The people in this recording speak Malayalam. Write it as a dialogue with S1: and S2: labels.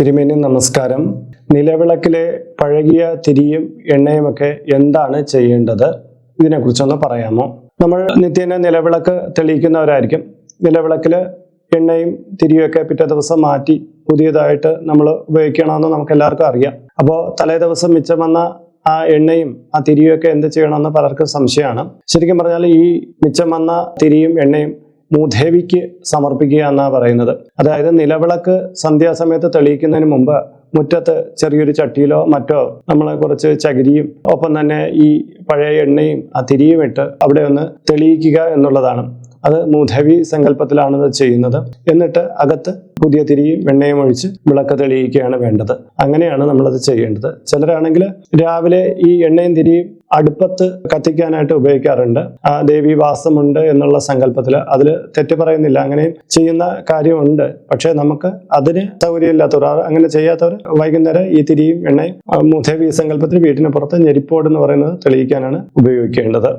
S1: തിരുമേനി നമസ്കാരം. നിലവിളക്കിലെ പഴകിയ തിരിയും എണ്ണയുമൊക്കെ എന്താണ് ചെയ്യേണ്ടത്? ഇതിനെക്കുറിച്ചൊന്ന് പറയാമോ? നമ്മൾ നിത്യേന നിലവിളക്ക് തെളിയിക്കുന്നവരായിരിക്കും. നിലവിളക്കിൽ എണ്ണയും തിരിയുമൊക്കെ പിറ്റേ ദിവസം മാറ്റി പുതിയതായിട്ട് നമ്മൾ ഉപയോഗിക്കണമെന്ന് നമുക്ക് എല്ലാവർക്കും അറിയാം. അപ്പോൾ തലേ ദിവസം മിച്ചം വന്ന ആ എണ്ണയും ആ തിരിയുമൊക്കെ എന്ത് ചെയ്യണമെന്ന് പലർക്കും സംശയമാണ്. ശരിക്കും പറഞ്ഞാൽ ഈ മിച്ചം വന്ന തിരിയും എണ്ണയും മൂദേവിക്ക് സമർപ്പിക്കുക എന്നാണ് പറയുന്നത്. അതായത് നിലവിളക്ക് സന്ധ്യാസമയത്ത് തെളിയിക്കുന്നതിന് മുമ്പ് മുറ്റത്ത് ചെറിയൊരു ചട്ടിയിലോ മറ്റോ നമ്മൾ കുറച്ച് ചകിരിയും ഒപ്പം തന്നെ ഈ പഴയ എണ്ണയും ആ തിരിയും ഇട്ട് അവിടെ ഒന്ന് തെളിയിക്കുക എന്നുള്ളതാണ്. അത് മൂധവി സങ്കല്പത്തിലാണ് ഇത് ചെയ്യുന്നത്. എന്നിട്ട് അകത്ത് പുതിയ തിരിയും വെണ്ണയും ഒഴിച്ച് വിളക്ക് തെളിയിക്കുകയാണ് വേണ്ടത്. അങ്ങനെയാണ് നമ്മളത് ചെയ്യേണ്ടത്. ചിലരാണെങ്കിൽ രാവിലെ ഈ എണ്ണയും തിരിയും അടുപ്പത്ത് കത്തിക്കാനായിട്ട് ഉപയോഗിക്കാറുണ്ട്. ആ ദേവി വാസമുണ്ട് എന്നുള്ള സങ്കല്പത്തിൽ അതിൽ തെറ്റ് പറയുന്നില്ല. അങ്ങനെയും ചെയ്യുന്ന കാര്യമുണ്ട്. പക്ഷേ നമുക്ക് അതിന് സൗകര്യമില്ലാത്തവർ അങ്ങനെ ചെയ്യാത്തവർ വൈകുന്നേരം ഈ തിരിയും എണ്ണയും മുധേവി സങ്കല്പത്തിൽ വീട്ടിന് പുറത്ത് ഞെരിപ്പോട് എന്ന് പറയുന്നത് തെളിയിക്കാനാണ് ഉപയോഗിക്കേണ്ടത്.